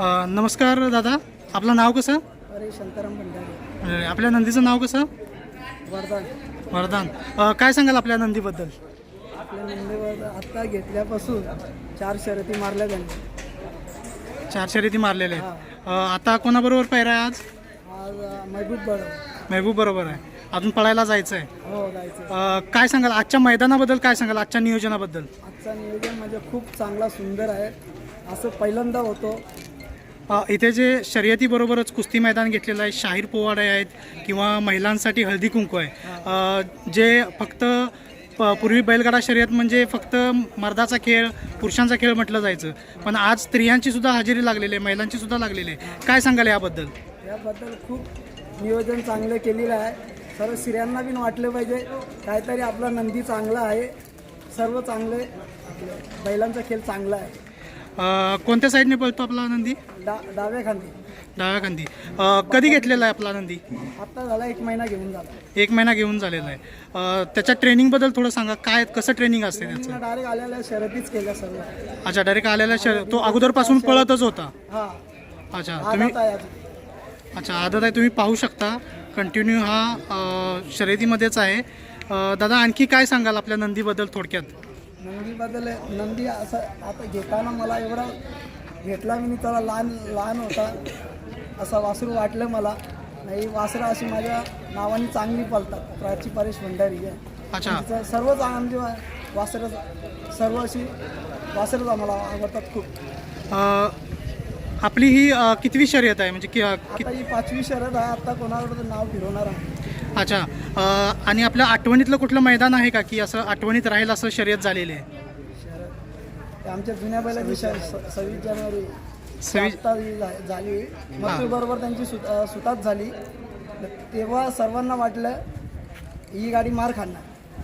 अ, नमस्कार दादा. आपलं नाव कसं? अरे शांताराम भंडारे. अ, आपल्या नंदीचं नाव कसं? वरदान. अ, काय सांगाल आपल्या नंदीबद्दल? आपल्या नंदेवर आत्ता घेतल्यापासून चार शर्यती मारल्या त्यांनी. चार शर्यती मारलेले. आहेत अ, आता कोणाबरोबर पायरा आहे आज? आज अं, महबूब बड महबूब बरोबर आहे. अजून पळायला जायचं आहे हो जायचं अ, काय सांगाल? आजच्या मैदानाबद्दल काय सांगाल? आजच्या नियोजनाबद्दल? आजचा नियोजन म्हणजे खूप चांगला सुंदर आहे. असं पहिल्यांदा होतो. इथे जे शर्यतीबरोबरच कुस्ती मैदान घेतलेलं आहे शाहीर पोवाडे आहेत किंवा महिलांसाठी हळदी कुंकू आहे. जे फक्त प- पूर्वी बैलगाडा शर्यत म्हणजे फक्त मर्दाचा खेळ पुरुषांचा खेळ म्हटलं जायचं. पण आज स्त्रियांची सुद्धा हजेरी लागलेली आहे महिलांची सुद्धा लागलेली आहे. काय सांगाल याबद्दल? याबद्दल खूप नियोजन चांगलं केलेलं आहे. सर्व स्त्रियांना बी वाटलं पाहिजे. काहीतरी आपला नंदी चांगला आहे. सर्व चांगले आपले बैलांचा खेळ चांगला आहे. अ, कोणत्या साईडने पळतो आपला नंदी? डा डाव्या खांदी. डाव्या खांदी. अ, कधी घेतलेला आहे आपला नंदी? आत्ता झाला एक महिना घेऊन झाला. एक महिना घेऊन झालेला आहे. अ, त्याच्या ट्रेनिंगबद्दल थोडं सांगा. काय कसं ट्रेनिंग असते त्याचं? डायरेक्ट आलेल्या शर्यतीच केल्या सर्व. अच्छा डायरेक्ट आलेला शर तो अगोदरपासून पळतच होता? हा. अच्छा तुम्ही आदत आहे अजून. अच्छा आदत आहे तुम्ही पाहू शकता. कंटिन्यू हा अ, शर्यतीमध्येच आहे. अ, दादा आणखी काय सांगाल आपल्या नंदीबद्दल थोडक्यात? नंदीबद्दल नंदी असं आता घेताना मला एवढा घेतला मी त्याला लहान लहान होता. असा वासरू वाटलं मला. नाही वासरं अशी माझ्या नावाने चांगली पळतात प्राची परेश भंडारी आहे अच्छा. तिचं सर्वच आनंदी वासरं सर्व अशी वासरच आम्हाला आवडतात खूप. आपली ही कितवी शर्यत आहे? म्हणजे आता ही पाचवी शरद आहे. आता कोणाकडे नाव फिरवणार आहे? अच्छा. आणि आपल्या आठवणीतलं कुठलं मैदान आहे का? की असं आठवणीत राहील असं शर्यत झालेली आहे? आमच्या जुन्या बैलाची स- सव्वीस जानेवारी सव्वीस झाली. मग बरोबर त्यांची सुत अ, सुताच झाली. तेव्हा सर्वांना वाटलं ही गाडी मार खाणार.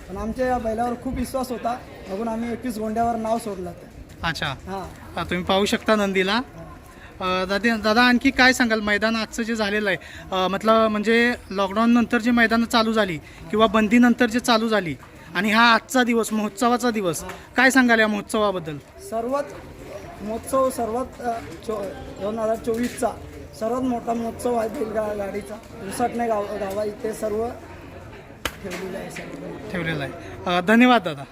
पण आमच्या या बैलावर खूप विश्वास होता. बघून आम्ही एकवीस गोंड्यावर नाव सोडलं. ते अच्छा हां तुम्ही पाहू शकता नंदीला. दादा दादा आणखी काय सांगाल? मैदान आजचं जे झालेलं आहे मतलब म्हणजे लॉकडाऊन नंतर जे मैदानं चालू झाली किंवा बंदीनंतर जे चालू झाली आणि हा आजचा दिवस महोत्सवाचा दिवस काय सांगाल या महोत्सवाबद्दल? सर्वात महोत्सव सर्वात दोन हजार चोवीसचा सर्वात मोठा महोत्सव आहे बैलगा गाडीचा. उसटणे गाव गावा इथे सर्व ठेवलेलं आहे ठेवलेला आहे. धन्यवाद दादा.